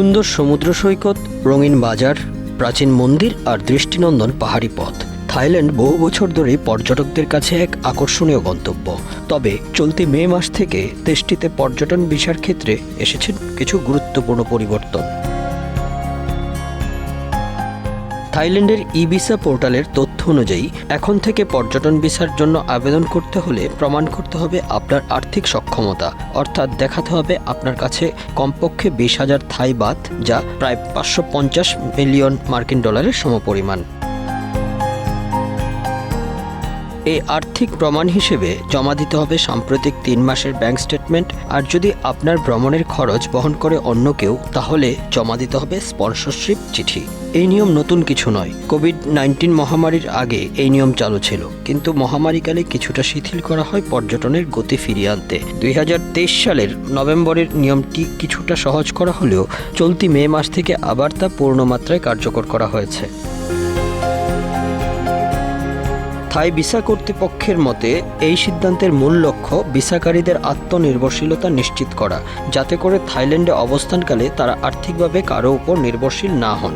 সুন্দর সমুদ্র সৈকত, রঙিন বাজার, প্রাচীন মন্দির আর দৃষ্টিনন্দন পাহাড়ি পথ। থাইল্যান্ড বহু বছর ধরে পর্যটকদের কাছে এক আকর্ষণীয় গন্তব্য। তবে চলতি মে মাস থেকে দেশটিতে পর্যটন ভিসার ক্ষেত্রে এসেছেন কিছু গুরুত্বপূর্ণ পরিবর্তন। থাইল্যান্ডের ই ভিসা পোর্টালের তথ্য অনুযায়ী, এখন থেকে পর্যটন ভিসার জন্য আবেদন করতে হলে প্রমাণ করতে হবে আপনার আর্থিক সক্ষমতা। অর্থাৎ দেখাতে হবে আপনার কাছে কমপক্ষে বিশ হাজার থাই বাত, যা প্রায় পাঁচশো পঞ্চাশ মিলিয়ন মার্কিন ডলারের সমপরিমাণ। এই আর্থিক প্রমাণ হিসেবে জমা দিতে হবে সাম্প্রতিক তিন মাসের ব্যাংক স্টেটমেন্ট। আর যদি আপনার ভ্রমণের খরচ বহন করে অন্য কেউ, তাহলে জমা দিতে হবে স্পন্সরশিপ চিঠি। এই নিয়ম নতুন কিছু নয়। কোভিড নাইন্টিন মহামারীর আগে এই নিয়ম চালু ছিল। কিন্তু মহামারীকালে কিছুটা শিথিল করা হয় পর্যটনের গতি ফিরিয়ে আনতে। দুই হাজার তেইশ সালের নভেম্বরের নিয়মটি কিছুটা সহজ করা হলেও চলতি মে মাস থেকে আবার তা পূর্ণমাত্রায় কার্যকর করা হয়েছে। থাই ভিসা কর্তৃপক্ষের মতে, এই সিদ্ধান্তের মূল লক্ষ্য ভিসাকারীদের আত্মনির্ভরশীলতা নিশ্চিত করা, যাতে করে থাইল্যান্ডে অবস্থানকালে তারা আর্থিকভাবে কারও উপর নির্ভরশীল না হন।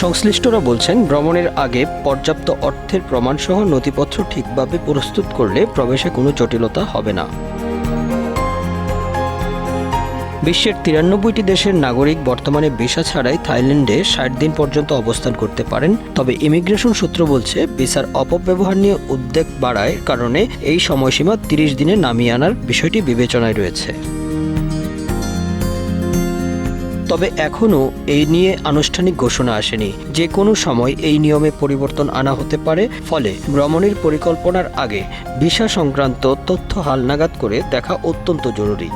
সংশ্লিষ্টরা বলছেন, ভ্রমণের আগে পর্যাপ্ত অর্থের প্রমাণসহ নথিপত্র ঠিকভাবে প্রস্তুত করলে প্রবেশে কোনো জটিলতা হবে না। বিশ্বের তিরানব্বইটি দেশের নাগরিক বর্তমানে ভিসা ছাড়াই থাইল্যান্ডে ষাট দিন পর্যন্ত অবস্থান করতে পারেন। তবে ইমিগ্রেশন সূত্র বলছে, ভিসার অপব্যবহার নিয়ে উদ্বেগ বাড়ায় কারণে এই সময়সীমা তিরিশ দিনে নামিয়ে আনার বিষয়টি বিবেচনায় রয়েছে। তবে এখনও এই নিয়ে আনুষ্ঠানিক ঘোষণা আসেনি। যে কোনো সময় এই নিয়মে পরিবর্তন আনা হতে পারে, ফলে ভ্রমণের পরিকল্পনার আগে ভিসা সংক্রান্ত তথ্য হালনাগাদ করে দেখা অত্যন্ত জরুরি।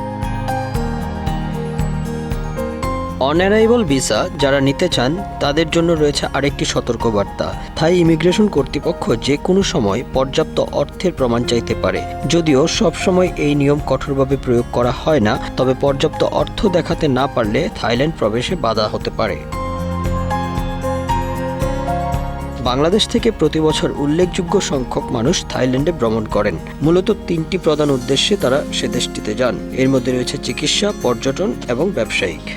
অনারাইভাল ভিসা যারা নিতে চান, তাদের জন্য রয়েছে আরেকটি সতর্কবার্তা। থাই ইমিগ্রেশন কর্তৃপক্ষ যে কোনো সময় পর্যাপ্ত অর্থের প্রমাণ চাইতে পারে। যদিও সব সময় এই নিয়ম কঠোরভাবে প্রয়োগ করা হয় না, তবে পর্যাপ্ত অর্থ দেখাতে না পারলে থাইল্যান্ড প্রবেশে বাধা হতে পারে। বাংলাদেশ থেকে প্রতি বছর উল্লেখযোগ্য সংখ্যক মানুষ থাইল্যান্ডে ভ্রমণ করেন। মূলত তিনটি প্রধান উদ্দেশ্যে তারা সে দেশটিতে যান। এর মধ্যে রয়েছে চিকিৎসা, পর্যটন এবং ব্যবসায়িক।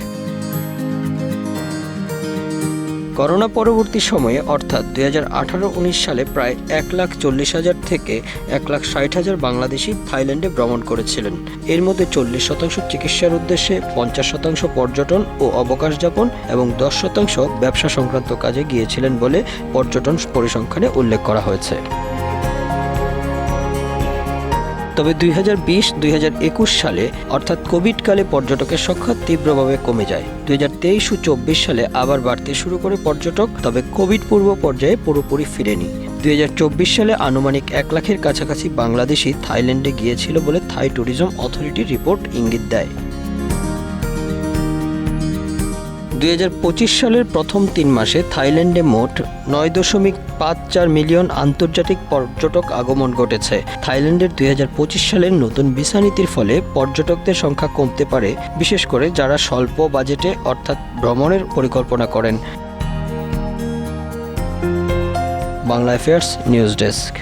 করোনা পরবর্তী সময়ে, অর্থাৎ দুই হাজার আঠারো উনিশ সালে প্রায় এক লাখ চল্লিশ হাজার থেকে এক লাখ ষাট হাজার বাংলাদেশি থাইল্যান্ডে ভ্রমণ করেছিলেন। এর মধ্যে চল্লিশ শতাংশ চিকিৎসার উদ্দেশ্যে, পঞ্চাশ শতাংশ পর্যটন ও অবকাশ যাপন এবং দশ শতাংশ ব্যবসা সংক্রান্ত কাজে গিয়েছিলেন বলে পর্যটন পরিসংখ্যানে উল্লেখ করা হয়েছে। তবে দুই হাজার বিশ, দুই হাজার একুশ সালে, অর্থাৎ কোভিডকালে পর্যটকের সংখ্যা তীব্রভাবে কমে যায়। দুই হাজার তেইশ ও চব্বিশ সালে আবার বাড়তে শুরু করে পর্যটক, তবে কোভিড পূর্ব পর্যায়ে পুরোপুরি ফিরেনি। দুই হাজার চব্বিশ সালে আনুমানিক এক লাখের কাছাকাছি বাংলাদেশি থাইল্যান্ডে গিয়েছিল বলে থাই ট্যুরিজম অথরিটির রিপোর্ট ইঙ্গিত দেয়। দুই হাজার পঁচিশ সালের প্রথম তিন মাসে থাইল্যান্ডে মোট নয় দশমিক পাঁচ চার মিলিয়ন আন্তর্জাতিক পর্যটক আগমন ঘটেছে। থাইল্যান্ডের দুই হাজার পঁচিশ সালের নতুন ভিসা নীতির ফলে পর্যটকদের সংখ্যা কমতে পারে, বিশেষ করে যারা স্বল্প বাজেটে অর্থাৎ ভ্রমণের পরিকল্পনা করেন। Bangla affairs news desk.